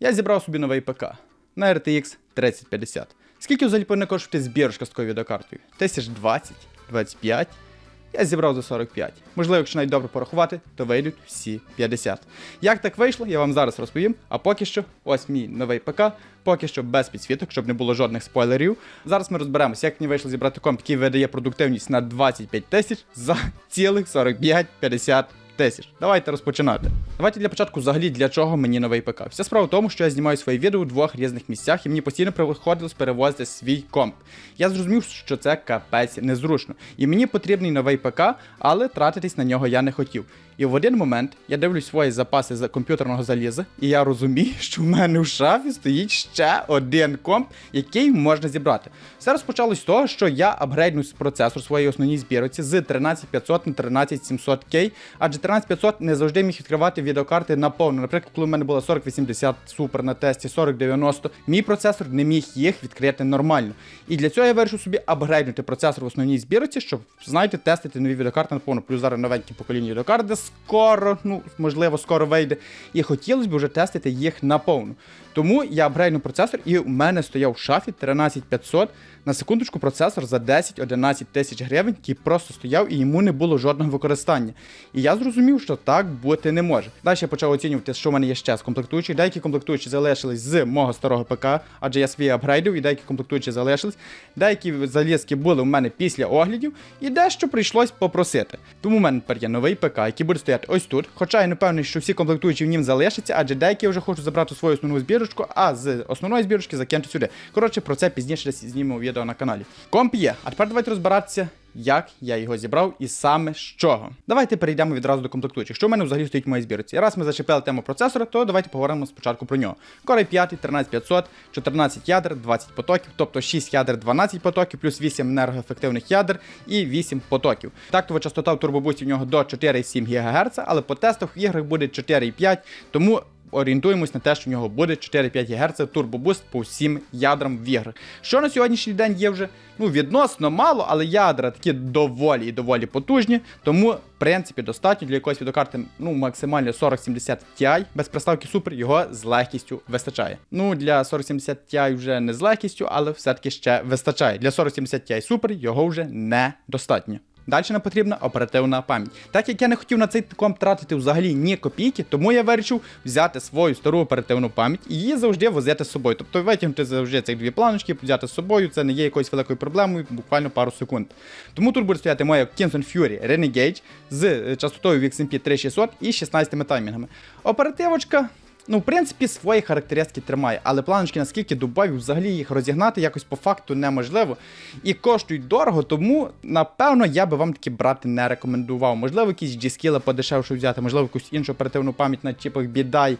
Я зібрав собі новий ПК на RTX 3050. Скільки взагалі повинна коштувати збірочка з такою відеокартою? Тисяч 20, 25. Я зібрав за 45. Можливо, якщо навіть добре порахувати, то вийдуть всі 50. Як так вийшло, я вам зараз розповім. А поки що, ось мій новий ПК, поки що без підсвіток, щоб не було жодних спойлерів. Зараз ми розберемося, як мені вийшло зібрати комп, який видає продуктивність на 25 тисяч за цілих 45-50 тисяч. Давайте розпочинати. Давайте для початку взагалі для чого мені новий ПК. Вся справа в тому, що я знімаю свої відео у двох різних місцях, і мені постійно приходилось перевозити свій комп. Я зрозумів, що це капець незручно. І мені потрібний новий ПК, але тратитись на нього я не хотів. І в один момент я дивлюсь свої запаси за комп'ютерного заліза, і я розумію, що в мене в шафі стоїть ще один комп, який можна зібрати. Все розпочалось з того, що я апгрейднув процесор своєї основній збірці з 13500 на 13700K, адже 13500 не завжди міг відкривати відеокарти наповну. Наприклад, коли в мене була 4080 Super на тесті, 4090, мій процесор не міг їх відкрити нормально. І для цього я вирішив собі апгрейднути процесор в основній збірці, щоб, знаєте, тестити нові відеокарти наповну. Плюс зараз новенькі покоління відеокарт, де скоро, ну можливо, скоро вийде. І хотілося б вже тестити їх наповну. Тому я апгрейднув процесор, і у мене стояв в шафі 13500 на секундочку процесор за 10-11 тисяч гривень, який просто стояв і йому не було жодного використання. І я зрозумів, що так бути не може. Далі я почав оцінювати, що в мене є ще з комплектуючих. Деякі комплектуючі залишились з мого старого ПК, адже я свій апгрейдив, і деякі комплектуючі залишились. Деякі залізки були у мене після оглядів, і дещо прийшлось попросити. Тому в мене тепер є новий ПК, який буде стояти ось тут. Хоча я не певний, що всі комплектуючі в нім залишаться, адже деякі вже хочуть забрати свою основну збірочку, а з основної збірочки закинути сюди. Коротше, про це пізніше знімемо відео на каналі. Комп є. А тепер давайте розбиратися. Як я його зібрав і саме з чого. Давайте перейдемо відразу до комплектуючих. Що в мене взагалі стоїть в моїй збірці? Раз ми зачепили тему процесора, то давайте поговоримо спочатку про нього. Core i 5, 13500, 14 ядер, 20 потоків, тобто 6 ядер, 12 потоків, плюс 8 енергоефективних ядер і 8 потоків. Тактова частота в турбобусті в нього до 4,7 ГГц, але по тестах в іграх буде 4,5, тому орієнтуємось на те, що в нього буде 4-5 ГГц турбобуст по всім ядрам в іграх. Що на сьогоднішній день є вже ну, відносно мало, але ядра такі доволі і доволі потужні. Тому, в принципі, достатньо для якоїсь відеокарти ну, максимально 4070 Ti без приставки Super його з легкістю вистачає. Ну, для 4070 Ti вже не з легкістю, але все-таки ще вистачає. Для 4070 Ti Super його вже недостатньо. Далі нам потрібна оперативна пам'ять. Так як я не хотів на цей комп тратити взагалі ні копійки, тому я вирішив взяти свою стару оперативну пам'ять і її завжди возити з собою. Тобто витягнути завжди цих дві планочки, взяти з собою, це не є якоюсь великою проблемою, буквально пару секунд. Тому тут буде стояти моя Kingston Fury Renegade з частотою VXMP 3600 і 16 таймінгами. Оперативочка. Ну, в принципі, свої характеристики тримає, але планочки наскільки дубові, взагалі їх розігнати якось по факту неможливо. І коштують дорого, тому напевно я би вам таки брати не рекомендував. Можливо, якісь G-Skill подешевше взяти, можливо, якусь іншу оперативну пам'ять на чіпах бідай.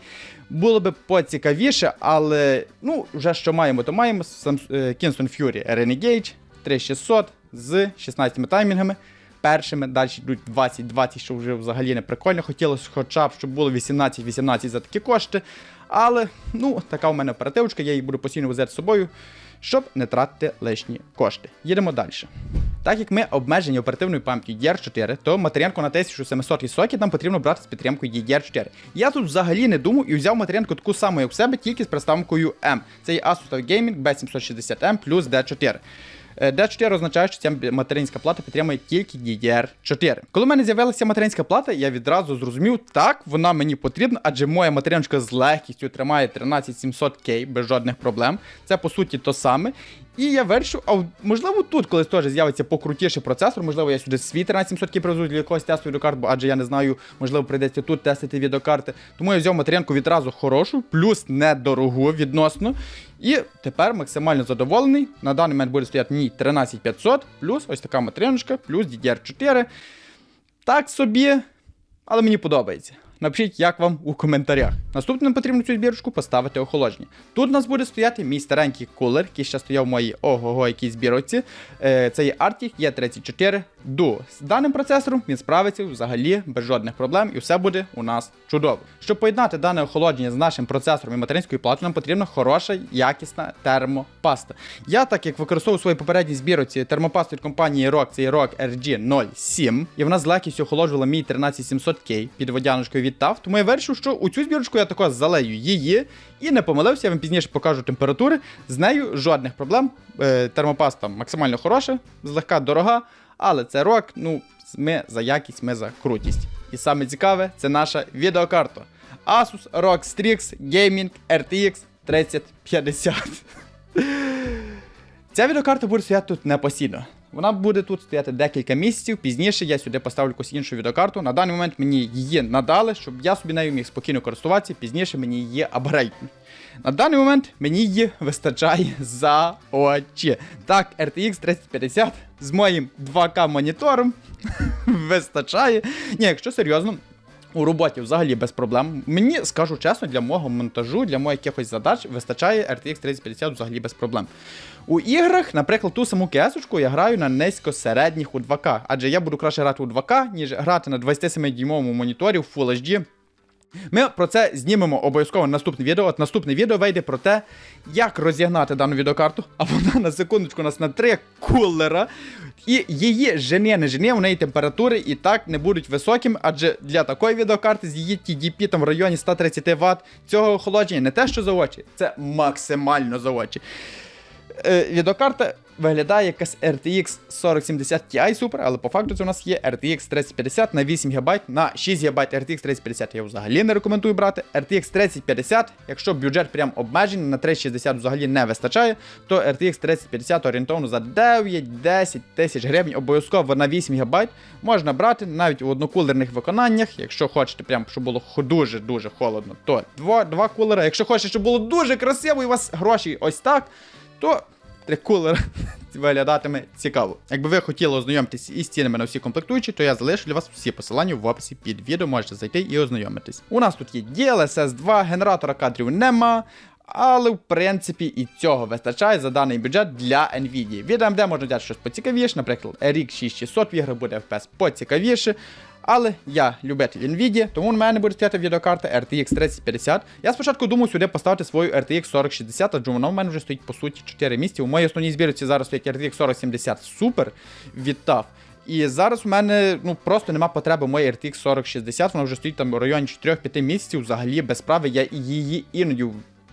Було би поцікавіше, але ну, вже що маємо, то маємо е, Kingston Fury Renegade 3600 з 16 таймінгами першими, далі йдуть 20-20, що вже взагалі не прикольно. Хотілося хоча б, щоб було 18-18 за такі кошти. Але ну, така у мене оперативочка, я її буду постійно возити з собою, щоб не тратити лишні кошти. Їдемо далі. Так як ми обмежені оперативною пам'яттю DDR4, то матеріанку на 1700 і сокет нам потрібно брати з підтримкою DDR4. Я тут взагалі не думав і взяв матеріанку таку саму, як в себе, тільки з приставкою M. Це є Asus Gaming B760M плюс D4. Е, D4 означає, що ця материнська плата підтримує тільки DDR4. Коли в мене з'явилася материнська плата, я відразу зрозумів, так, вона мені потрібна, адже моя материночка з легкістю тримає 13700K без жодних проблем. Це по суті то саме. І я вирішив, а можливо тут колись теж з'явиться покрутіший процесор, можливо, я сюди свій 13700 привезу для якогось тесту відеокарт, бо адже я не знаю, можливо, прийдеться тут тестити відеокарти. Тому я взяв материнку відразу хорошу, плюс недорогу відносно. І тепер максимально задоволений. На даний момент буде стояти мій 13500, плюс ось така матриночка, плюс DDR4. Так собі, але мені подобається. Напишіть, як вам у коментарях. Наступним потрібно цю збірочку поставити охолодження. Тут у нас буде стояти мій старенький кулер, який ще стояв в моїй ого-го якій збірочці. Е, це є Arctic E34 Duo. З даним процесором він справиться взагалі без жодних проблем, і все буде у нас чудово. Щоб поєднати дане охолодження з нашим процесором і материнською платою, нам потрібна хороша, якісна термопаста. Я, так як використовую у своїй попередній збірці термопасту від компанії ROG, це є ROG RG07, і вона з легкістю охолоджувала мій 13700K під водяночкою відтав, тому я вирішив, що у цю збірочку я тако залею її і не помилився, я вам пізніше покажу температури. З нею жодних проблем. Е, термопаста максимально хороша, злегка дорога, але це рок, ну, ми за якість, ми за крутість. І саме цікаве, це наша відеокарта. Asus ROG Strix Gaming RTX 3050. Ця відеокарта буде стояти тут не постійно. Вона буде тут стояти декілька місяців. Пізніше я сюди поставлю якусь іншу відеокарту. На даний момент мені її надали, щоб я собі нею міг спокійно користуватися. Пізніше мені її апгрейднуть. На даний момент мені її вистачає за очі. Так, RTX 3050 з моїм 2К монітором вистачає. Ні, якщо серйозно. У роботі взагалі без проблем. Мені скажу чесно, для мого монтажу, для моїх якихось задач вистачає RTX 3050 взагалі без проблем. У іграх, наприклад, ту саму кесочку я граю на низько-середніх у 2К, адже я буду краще грати у 2К, ніж грати на 27-дюймовому моніторі в Full HD. Ми про це знімемо обов'язково наступне відео. От наступне відео вийде про те, як розігнати дану відеокарту, а вона на секундочку у нас на 3 кулера. І її жене, не жене, у неї температури і так не будуть високими, адже для такої відеокарти з її TDP там в районі 130 Вт цього охолодження не те, що за очі, це максимально за очі. Е, відеокарта виглядає якась RTX 4070 Ti Super, але по факту це у нас є RTX 3050 на 8 ГБ, на 6 ГБ RTX 3050 я взагалі не рекомендую брати. RTX 3050, якщо бюджет прям обмежений, на 3060 взагалі не вистачає, то RTX 3050 орієнтовно за 9-10 тисяч гривень обов'язково на 8 ГБ можна брати навіть у однокулерних виконаннях. Якщо хочете, прям, щоб було дуже-дуже холодно, то два, два кулера. Якщо хочете, щоб було дуже красиво і у вас гроші ось так, то три кулера виглядатиме цікаво. Якби ви хотіли ознайомитись із цінами на всі комплектуючі, то я залишу для вас всі посилання в описі під відео, можете зайти і ознайомитись. У нас тут є DLSS 2, генератора кадрів нема. Але в принципі і цього вистачає за даний бюджет для Nvidia. Від AMD можна взяти щось поцікавіше, наприклад, RX 6600 в ігри буде FPS поцікавіше. Але я любитель Nvidia, тому у мене буде стояти відеокарта RTX 3050. Я спочатку думав сюди поставити свою RTX 4060, адже вона у мене вже стоїть по суті 4 місяці. У моїй основній збірці зараз стоїть RTX 4070 Super відтав. І зараз у мене ну просто нема потреби в моїй RTX 4060, вона вже стоїть там в районі 4-5 місяців, взагалі без справи. Я її іноді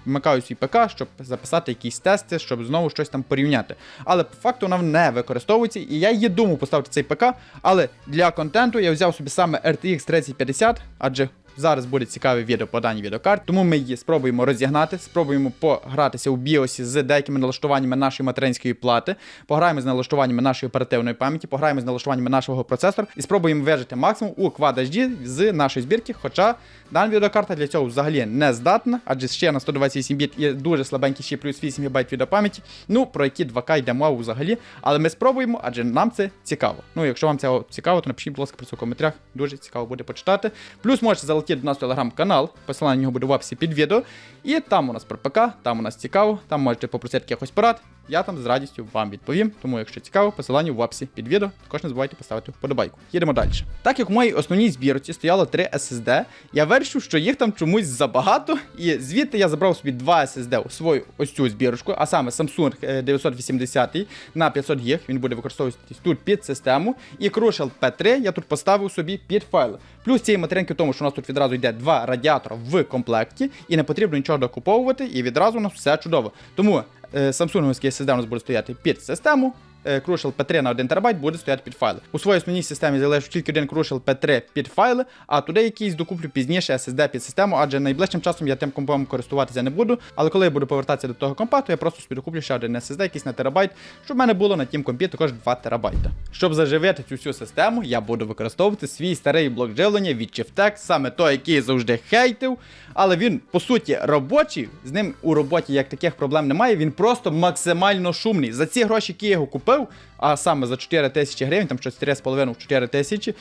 вмикаю свій ПК, щоб записати якісь тести, щоб знову щось там порівняти. Але по факту вона не використовується, і я її думав поставити цей ПК, але для контенту я взяв собі саме RTX 3050, адже зараз буде цікаве відео по даній відеокарті, тому ми її спробуємо розігнати, спробуємо погратися у біосі з деякими налаштуваннями нашої материнської плати, пограємо з налаштуваннями нашої оперативної пам'яті, пограємо з налаштуваннями нашого процесора і спробуємо вижити максимум у Quad HD з нашої збірки. Хоча дана відеокарта для цього взагалі не здатна, адже ще на 128 біт і дуже слабенький ще плюс 8 ГБ відеопам'яті. Ну про які 2К йде мова взагалі. Але ми спробуємо, адже нам це цікаво. Ну, якщо вам це цікаво, то напишіть, будь ласка, про це в коментарях. Дуже цікаво буде почитати. Плюс можете залетіти до нас телеграм-канал, посилання на нього буде в описі під відео. І там у нас про ПК, там у нас цікаво, там можете попросити якихось порад. Я там з радістю вам відповім. Тому, якщо цікаво, посилання в описі під відео. Також не забувайте поставити вподобайку. Їдемо далі. Так як в моїй основній збірці стояло 3 SSD, я вирішив, що їх там чомусь забагато, і звідти я забрав собі 2 SSD у свою ось цю збірочку, а саме Samsung е, 980 на 500 ГБ. Він буде використовуватись тут під систему. І Crucial P3 я тут поставив собі під файли. Плюс цієї материнки в тому, що у нас тут відразу йде два радіатора в комплекті, і не потрібно нічого докуповувати, і відразу у нас все чудово. Тому е, Samsung SSD у нас буде стояти під систему. Е, Crucial P3 на 1 ТБ буде стояти під файли. У своїй основній системі залишу тільки один Crucial P3 під файли, а туди якийсь докуплю пізніше SSD під систему, адже найближчим часом я тим компом користуватися не буду. Але коли я буду повертатися до того компа, то я просто собі докуплю ще один SSD, якийсь на терабайт, щоб в мене було на тім компі також 2 терабайта. Щоб заживити цю всю систему, я буду використовувати свій старий блок живлення від Chiftex, саме той, який завжди хейтив. Але він, по суті, робочий. З ним у роботі як таких проблем немає. Він просто максимально шумний. За ці гроші, які я його купив, а саме за 4 тисячі гривень, там щось 3,5 4 тисячі.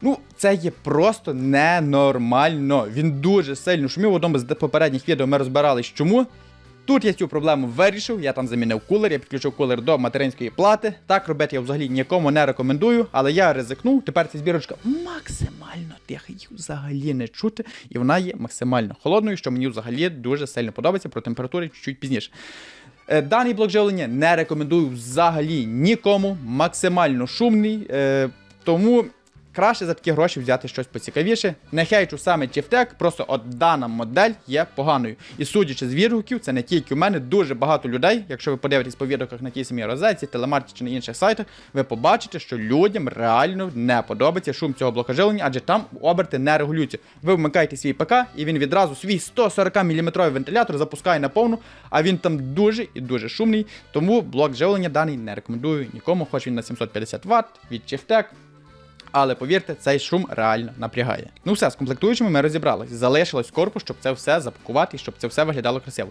Ну, це є просто ненормально. Він дуже сильно шумів. В одному з попередніх відео ми розбирались, чому. Тут я цю проблему вирішив, я там замінив кулер, я підключив кулер до материнської плати. Так робити я взагалі нікому не рекомендую, але я ризикнув. Тепер ця збірочка максимально тиха, їх взагалі не чути, і вона є максимально холодною, що мені взагалі дуже сильно подобається про температури чуть пізніше. Е, Даний блок живлення не рекомендую взагалі нікому, максимально шумний. Е, тому краще за такі гроші взяти щось поцікавіше. Не хейчу саме Чифтек, просто от дана модель є поганою. І судячи з відгуків, це не тільки у мене, дуже багато людей, якщо ви подивитесь по відгуках на тій самій розетці, телемарті чи на інших сайтах, ви побачите, що людям реально не подобається шум цього блока живлення, адже там оберти не регулюються. Ви вмикаєте свій ПК, і він відразу свій 140 мм вентилятор запускає на повну, а він там дуже і дуже шумний. Тому блок живлення даний не рекомендую нікому, хоч він на 750 Вт від Chieftec. Але повірте, цей шум реально напрягає. Ну все, з комплектуючими ми розібрались. Залишилось корпус, щоб це все запакувати і щоб це все виглядало красиво.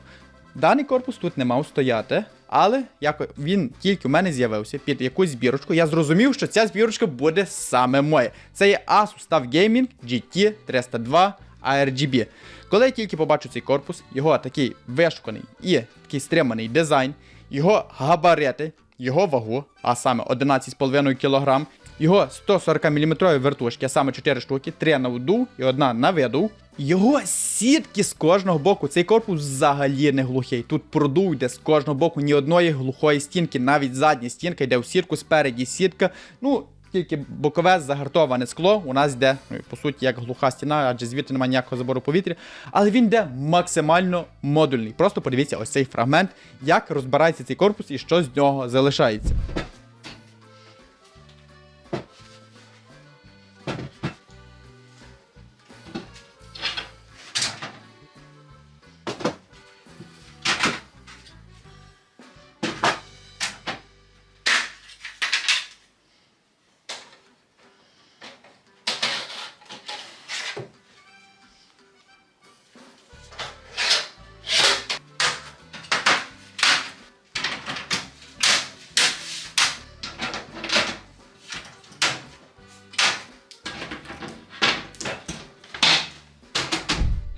Даний корпус тут не мав стояти, але як він тільки у мене з'явився під якусь збірочку, я зрозумів, що ця збірочка буде саме моя. Це є Asus TUF Gaming GT 302 ARGB. Коли я тільки побачу цей корпус, його такий вишуканий і такий стриманий дизайн, його габарити, його вагу, а саме 11,5 кг, його 140 мм вертушки, а саме 4 штуки, 3 на вду і одна на виду. Його сітки з кожного боку. Цей корпус взагалі не глухий. Тут продув йде з кожного боку ні одної глухої стінки, навіть задня стінка йде в сітку, спереді сітка. Ну, тільки бокове загартоване скло у нас йде, ну, по суті, як глуха стіна, адже звідти немає ніякого забору повітря. Але він йде максимально модульний. Просто подивіться ось цей фрагмент, як розбирається цей корпус і що з нього залишається.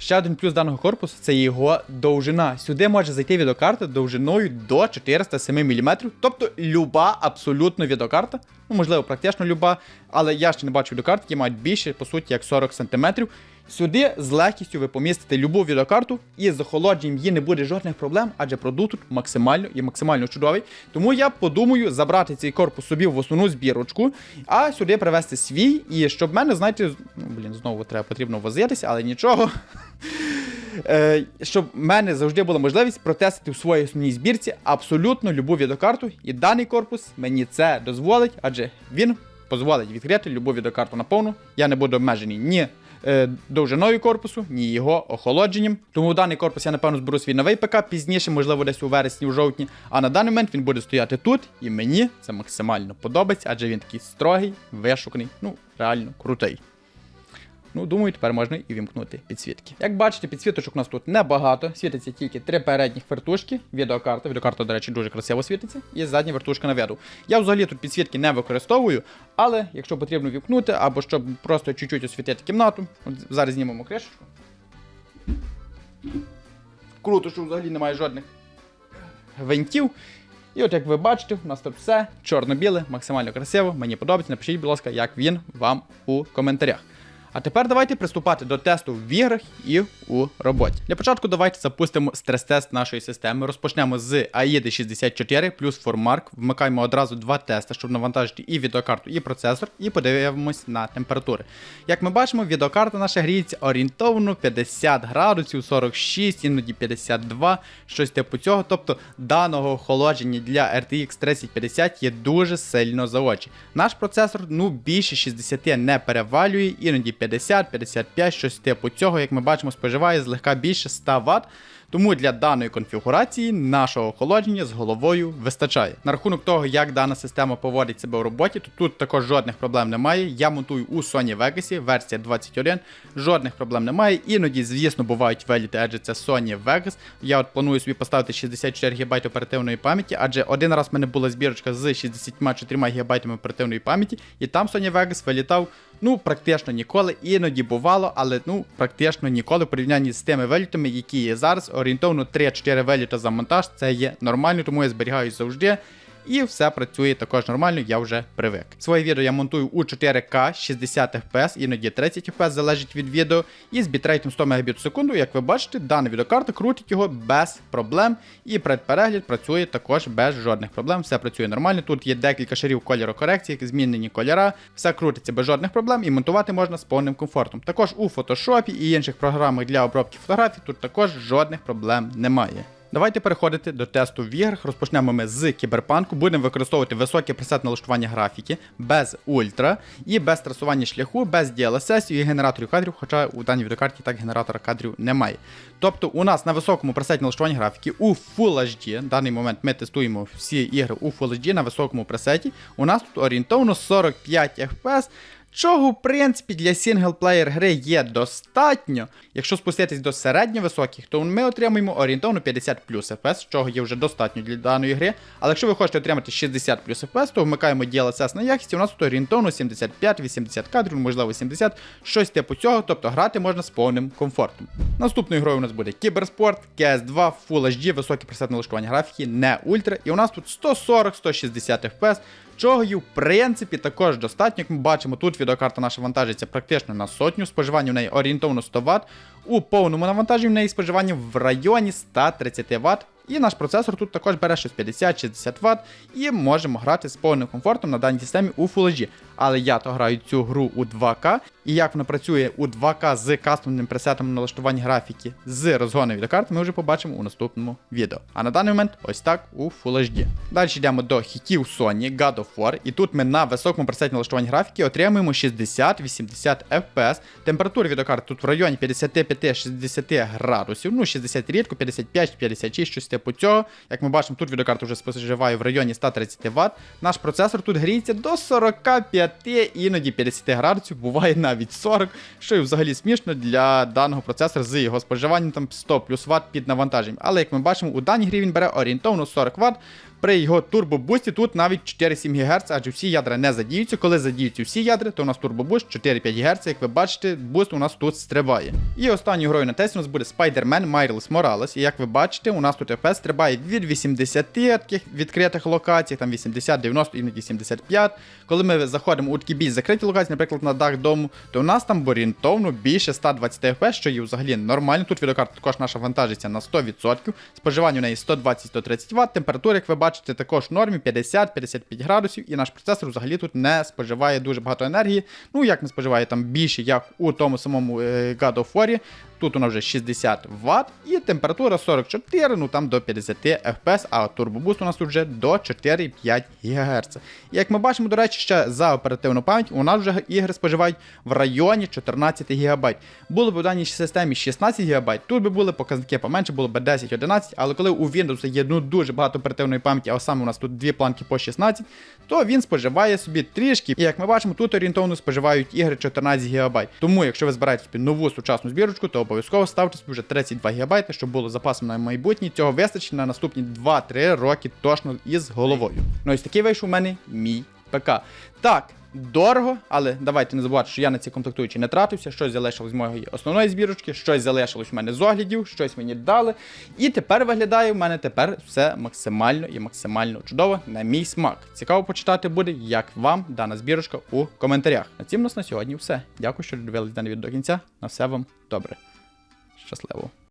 Ще один плюс даного корпусу це його довжина. Сюди може зайти відеокарта довжиною до 407 мм. Тобто люба абсолютно відеокарта. Ну, можливо, практично люба, але я ще не бачу відеокарт, які мають більше, по суті, як 40 см. Сюди з легкістю ви помістите любу відеокарту, і з охолодженням її не буде жодних проблем, адже продукт тут максимально і максимально чудовий. Тому я подумаю забрати цей корпус собі в основну збірочку, а сюди привезти свій. І щоб мене, знаєте, ну блін, знову треба потрібно возитися, але нічого. Е, щоб в мене завжди була можливість протестити в своїй основній збірці абсолютно любу відеокарту, і даний корпус мені це дозволить, адже він дозволить відкрити любу відеокарту на повну. Я не буду обмежений ні довжиною корпусу, ні його охолодженням. Тому даний корпус я напевно зберу свій новий ПК пізніше, можливо, десь у вересні, у жовтні. А на даний момент він буде стояти тут, і мені це максимально подобається, адже він такий строгий, вишуканий, ну реально крутий. Ну, думаю, тепер можна і вімкнути підсвітки. Як бачите, підсвіточок у нас тут небагато. Світиться тільки три передніх вертушки, відеокарта. Відеокарта, до речі, дуже красиво світиться. І задня вертушка на виду. Я взагалі тут підсвітки не використовую, але якщо потрібно вімкнути, або щоб просто чуть-чуть освітити кімнату, от зараз знімемо кришечку. Круто, що взагалі немає жодних винтів. І от як ви бачите, у нас тут все чорно-біле, максимально красиво. Мені подобається. Напишіть, будь ласка, як він вам у коментарях. А тепер давайте приступати до тесту в іграх і у роботі. Для початку давайте запустимо стрес-тест нашої системи. Розпочнемо з AIDA 64 плюс ForMark. Вмикаємо одразу два тести, щоб навантажити і відеокарту, і процесор, і подивимось на температури. Як ми бачимо, відеокарта наша гріється орієнтовно 50 градусів, 46, іноді 52, щось типу цього. Тобто даного охолодження для RTX 3050 є дуже сильно за очі. Наш процесор ну більше 60 не перевалює, іноді 50, 55, щось типу цього, як ми бачимо, споживає злегка більше 100 Вт. Тому для даної конфігурації нашого охолодження з головою вистачає. На рахунок того, як дана система поводить себе у роботі, то тут також жодних проблем немає. Я монтую у Sony Vegas, версія 21, жодних проблем немає. Іноді, звісно, бувають виліти, адже це Sony Vegas. Я от планую собі поставити 64 ГБ оперативної пам'яті, адже один раз в мене була збірочка з 64 ГБ оперативної пам'яті, і там Sony Vegas вилітав. Ну, практично ніколи, іноді бувало, але ну практично ніколи в порівнянні з тими вилітами, які є зараз. Орієнтовно 3-4 виліта за монтаж, це є нормально, тому я зберігаю завжди. І все працює також нормально, я вже привик. Своє відео я монтую у 4К 60 FPS, іноді 30 FPS залежить від відео, і з бітрейтом 100 Мбіт в секунду, як ви бачите, дана відеокарта крутить його без проблем, і предперегляд працює також без жодних проблем. Все працює нормально. Тут є декілька шарів кольорокорекції, змінені кольора, все крутиться без жодних проблем і монтувати можна з повним комфортом. Також у фотошопі і інших програмах для обробки фотографій тут також жодних проблем немає. Давайте переходити до тесту в іграх. Розпочнемо ми з кіберпанку. Будемо використовувати високе пресет налаштування графіки, без ультра і без трасування шляху, без DLSS і генераторів кадрів, хоча у даній відеокарті так генератора кадрів немає. Тобто у нас на високому пресеті налаштування графіки у Full HD, в даний момент ми тестуємо всі ігри у Full HD на високому пресеті. У нас тут орієнтовно 45 FPS. Чого, в принципі, для сінглплеєр гри є достатньо. Якщо спуститись до середньовисоких, то ми отримуємо орієнтовно 50 плюс FPS, чого є вже достатньо для даної гри. Але якщо ви хочете отримати 60 плюс FPS, то вмикаємо DLSS на якість, і у нас тут орієнтовно 75-80 кадрів, можливо 70, щось типу цього, тобто грати можна з повним комфортом. Наступною грою у нас буде Кіберспорт, CS2, Full HD, високе пресетне налаштування графіки, не ультра, і у нас тут 140-160 FPS. Чого її в принципі також достатньо, як ми бачимо, тут відеокарта наша вантажиться практично на сотню, споживання в неї орієнтовно 100 Вт. У повному навантаженні в неї споживання в районі 130 Вт. І наш процесор тут також бере щось 50-60 Вт, і можемо грати з повним комфортом на даній системі у HD. Але я то граю цю гру у 2К, і як вона працює у 2К з кастомним пресетом налаштування графіки з розгоном відеокарт, ми вже побачимо у наступному відео. А на даний момент ось так у Full HD. Далі йдемо до хітів Sony God of War, і тут ми на високому пресеті налаштування графіки отримуємо 60-80 FPS. Температура відеокарт тут в районі 55-60 градусів, ну 60 рідко, 55-56, щось типу цього. Як ми бачимо, тут відеокарта вже споживає в районі 130 Вт. Наш процесор тут гріється до 45, іноді 50 градусів, буває навіть 40, що і взагалі смішно для даного процесора з його споживанням там 100 плюс Вт під навантаженням. Але як ми бачимо, у даній грі він бере орієнтовно 40 Вт. При його турбобусті тут навіть 4-7 ГГц, адже всі ядра не задіються. Коли задіються всі ядра, то у нас турбобуст 4-5 ГГц. Як ви бачите, буст у нас тут стрибає. І останньою грою на тесті у нас буде Spider-Man Miles Morales. І як ви бачите, у нас тут FPS стрибає від 80 таких відкритих локацій, там 80, 90, іноді 75. Коли ми заходимо у такі більш закриті локації, наприклад, на дах дому, то у нас там орієнтовно більше 120 FPS, що є взагалі нормально. Тут відеокарта також наша вантажиться на 100%. Споживання у неї 120-130 Вт. Температура, як ви бачите, також в нормі 50-55 градусів, і наш процесор взагалі тут не споживає дуже багато енергії. Ну, як не споживає там більше, як у тому самому е, God of War. Тут нас вже 60 Вт і температура 44, ну там до 50 FPS, а турбобуст у нас тут вже до 4,5 ГГц. Як ми бачимо, до речі, ще за оперативну пам'ять у нас вже ігри споживають в районі 14 ГБ. Було б у даній системі 16 ГБ, тут би були показники поменше, було б 10-11, але коли у Windows є ну, дуже багато оперативної пам'яті, а саме у нас тут дві планки по 16, то він споживає собі трішки. І як ми бачимо, тут орієнтовно споживають ігри 14 ГБ. Тому, якщо ви збираєте собі нову сучасну збірочку, то обов'язково ставте собі вже 32 ГБ, щоб було запасом на майбутнє. Цього вистачить на наступні 2-3 роки точно із головою. Ну ось такий вийшов у мене мій ПК. Так. Дорого, але давайте не забувати, що я на ці комплектуючі не тратився, щось залишилось з моєї основної збірочки, щось залишилось в мене з оглядів, щось мені дали. І тепер виглядає в мене тепер все максимально і максимально чудово на мій смак. Цікаво почитати буде, як вам дана збірочка у коментарях. На цім у нас на сьогодні все. Дякую, що дивились дане відео до кінця. На все вам добре. Щасливо!